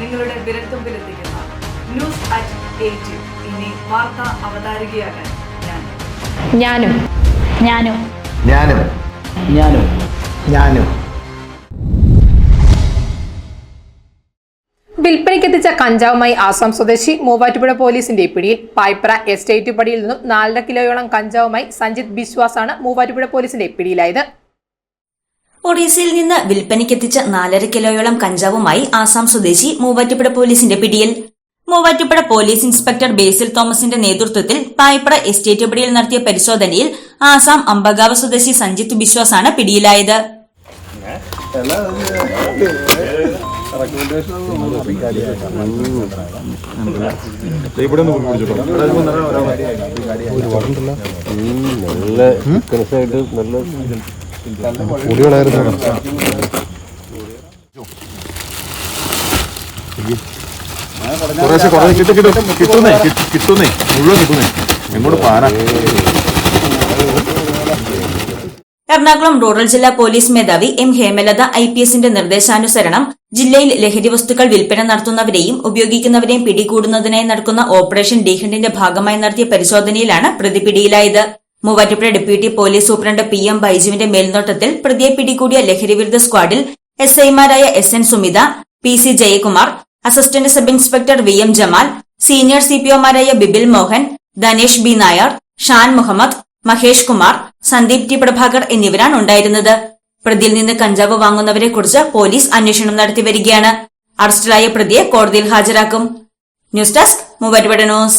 നിങ്ങളുടെ വിരൽത്തുമ്പിലെത്തിക്കുന്ന. News at eight ഇനി വാർത്ത അവതാരികയാകാൻ ഞാൻ. ഞാനും. ഞാനും. ഞാനും. ഞാനും. ഞാനും. വിൽപ്പനയ്ക്കെത്തിച്ച കഞ്ചാവുമായി ആസാം സ്വദേശി മൂവാറ്റുപുഴ പോലീസിന്റെ പിടിയിൽ പായ്പ്ര എസ്റ്റേറ്റ് പടിയിൽ നിന്നും നാലര കിലോയോളം കഞ്ചാവുമായി സഞ്ജിത് ബിശ്വാസാണ് മൂവാറ്റുപുഴ പോലീസിന്റെ പിടിയിലായത്. ഒഡീസയിൽ നിന്ന് വിൽപ്പനയ്ക്കെത്തിച്ച നാലര കിലോയോളം കഞ്ചാവുമായി ആസാം സ്വദേശി മൂവാറ്റുപുഴ പോലീസിന്റെ പിടിയിൽ. മൂവാറ്റുപുഴ പോലീസ് ഇൻസ്പെക്ടർ ബേസിൽ തോമസിന്റെ നേതൃത്വത്തിൽ പായ്പട എസ്റ്റേറ്റ് പിടിയിൽ നടത്തിയ പരിശോധനയിൽ ആസാം അംബഗാവ് സ്വദേശി സഞ്ജിത്ത് ബിശ്വാസാണ് പിടിയിലായത്. നല്ല കുറേശ്ശെ കുറേ കിട്ടും കിട്ടും. കിട്ടുന്നേ കിട്ട്- കിട്ടുന്നേ. മുഴുവൻ കിട്ടുന്നേ. എങ്ങോട്ട് പാന. എറണാകുളം റൂറൽ ജില്ലാ പോലീസ് മേധാവി എം ഹേമലത ഐ പി എസിന്റെ നിർദ്ദേശാനുസരണം ജില്ലയിൽ ലഹരി വസ്തുക്കൾ വിൽപ്പന നടത്തുന്നവരെയും ഉപയോഗിക്കുന്നവരെയും പിടികൂടുന്നതിനായി നടക്കുന്ന ഓപ്പറേഷൻ ഡീഹണ്ടിന്റെ ഭാഗമായി നടത്തിയ പരിശോധനയിലാണ് പ്രതി പിടിയിലായത് Muvattupuzha deputy police superintendent P M ബൈജുവിന്റെ മേൽനോട്ടത്തിൽ പ്രതിയെ പിടികൂടിയ ലഹരിവിരുദ്ധ സ്ക്വാഡിൽ എസ് ഐമാരായ S N Sumitha P C Jayakumar assistant sub inspector V M Jamal senior C P ഒമാരായ Bibil Mohan Dhanesh B Nair Shan Muhammad Mahesh Kumar Sandeep T Prabhakar എന്നിവരാണ് ഉണ്ടായിരുന്നത്. പ്രതിയിൽ നിന്ന് കഞ്ചാവ് വാങ്ങുന്നവരെ കുറിച്ച് പോലീസ് അന്വേഷണം നടത്തി വരികയാണ്. അറസ്റ്റിലായ പ്രതിയെ കോടതിയിൽ ഹാജരാക്കും. News desk Muvattupuzha news.